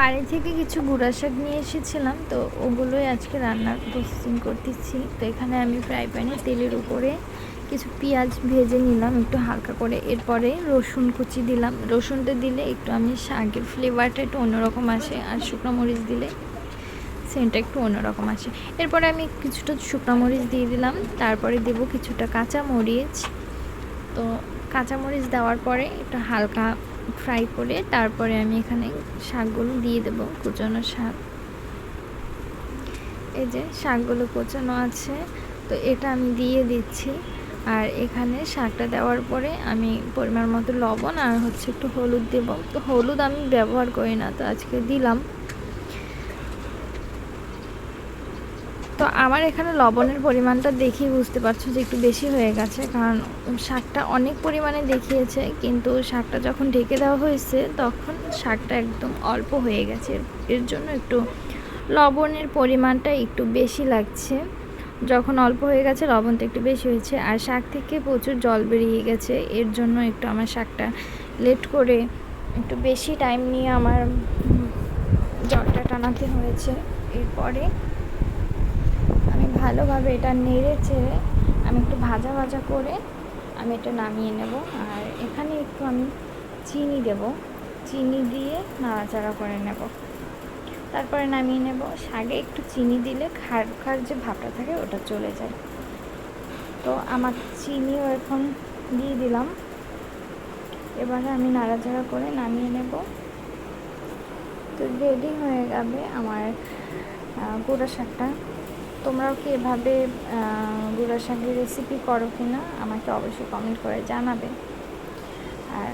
বাড়ি থেকে কিছু গুঁড়া শাক নিয়ে এসেছিলাম, তো ওগুলোই আজকে রান্নার প্রসেসিং করতেছি। তো এখানে আমি ফ্রাই প্যানে তেলের উপরে কিছু পেঁয়াজ ভেজে নিলাম, একটু হালকা করে। এরপরে রসুন কুচি দিলাম। রসুনটা দিলে একটু আমি শাকের ফ্লেভারটা একটু অন্যরকম আসে, আর শুকনো মরিচ দিলে সেন্টটা একটু অন্যরকম আসে। এরপরে আমি কিছুটা শুকনো মরিচ দিয়ে দিলাম, তারপরে দেব কিছুটা কাঁচা মরিচ। তো কাঁচামরিচ দেওয়ার পরে একটু হালকা ফ্রাই করে তারপরে আমি এখানে শাকগুলো দিয়ে দেব, কুচানো শাক। এই যে শাকগুলো কোচানো আছে, তো এটা আমি দিয়ে দিচ্ছি। আর এখানে শাকটা দেওয়ার পরে আমি পরিমাণ মতো লবণ আর হচ্ছে একটু হলুদ দেব। তো হলুদ আমি ব্যবহার করি না, তো আজকে দিলাম। তো আমার এখানে লবণের পরিমাণটা দেখেই বুঝতে পারছ যে একটু বেশি হয়ে গেছে, কারণ শাকটা অনেক পরিমাণে দেখিয়েছে, কিন্তু শাকটা যখন ঢেকে দেওয়া হয়েছে তখন শাকটা একদম অল্প হয়ে গেছে। এর জন্য একটু লবণের পরিমাণটা একটু বেশি লাগছে। যখন অল্প হয়ে গেছে লবণটা একটু বেশি হয়েছে, আর শাক থেকে প্রচুর জল বেরিয়ে গেছে, এর জন্য একটু আমার শাকটা লেট করে একটু বেশি টাইম নিয়ে আমার জলটা টানাতে হয়েছে। এরপরে ভালোভাবে এটা নেড়ে চেড়ে আমি একটু ভাজা ভাজা করে আমি এটা নামিয়ে নেব। আর এখানে একটু আমি চিনি দেব। চিনি দিয়ে নাড়াচাড়া করে নেব। তারপরে নামিয়ে নেব। শাকে একটু চিনি দিলে খার খার যে ভাবটা থাকে ওটা চলে যায়। তো আমার চিনিও এখন দিয়ে দিলাম। এবারে আমি নাড়াচাড়া করে নামিয়ে নেব। তো রেডি হয়ে যাবে আমার গুঁড়া শাকটা। তোমরাও কি এভাবে গুঁড়া শাকের রেসিপি করো কি না আমাকে অবশ্যই কমেন্ট করে জানাবে। আর